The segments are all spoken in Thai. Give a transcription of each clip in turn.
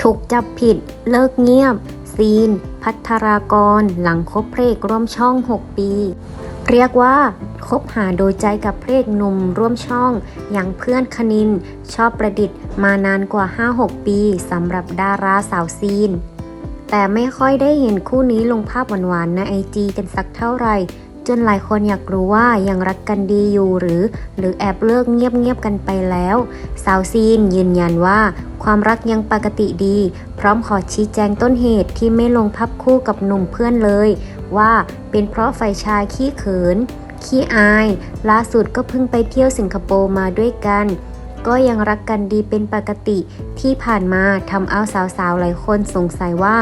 ถูกจับผิดเลิกเงียบ ซีน พัทรากร หลังคบเพรกร่วมช่อง 6 ปี เรียกว่าคบหาโดยใจกับเพรกหนุ่มร่วมช่อง อย่างเพื่อนคณิน ชอบประดิษฐ์มานานกว่า 5-6 ปีสำหรับดาราสาวซีน แต่ไม่ค่อยได้เห็นคู่นี้ลงภาพหวานๆในไอจีกันสักเท่าไหร่จนหลายคนอยากรู้ว่ายังรักกันดีอยู่หรือ หรือแอบเลิกเงียบๆกันไปแล้ว สาวซีนยืนยันว่า ความรักยังปกติดี พร้อมขอชี้แจงต้นเหตุที่ไม่ลงภาพคู่กับหนุ่มเพื่อนเลย ว่าเป็นเพราะฝ่ายชายขี้เขิน ขี้อาย ล่าสุดก็เพิ่งไปเที่ยวสิงคโปร์มาด้วยกันก็ยังรักกันดีเป็นปกติที่ผ่านมาทำเอาสาวๆ หลายคนสงสัยว่า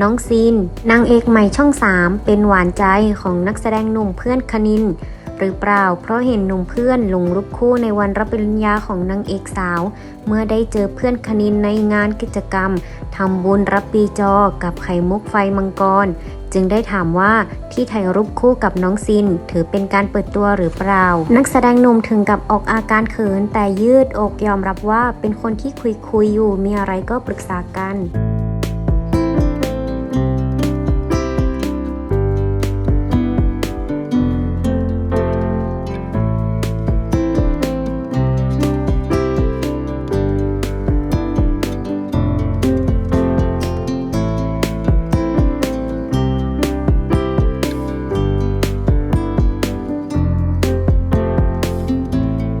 น้องซีนนางเอกใหม่ช่อง 3 เป็นหวานใจของนักแสดงหนุ่มเพื่อนคณิน หรือเปล่า เพราะเห็นหนุ่มเพื่อนลงรูปคู่ในวันรับปริญญาของนางเอกสาว เมื่อได้เจอเพื่อนคณินในงานกิจกรรมทำบุญรับปีจอกับไข่มุกไฟมังกร จึงได้ถามว่าที่ถ่ายรูปคู่กับน้องซิน ถือเป็นการเปิดตัวหรือเปล่า นักแสดงหนุ่มถึงกับออกอาการเขินแต่ยืดอกยอมรับว่าเป็นคนที่คุยคุยอยู่มีอะไรก็ปรึกษากัน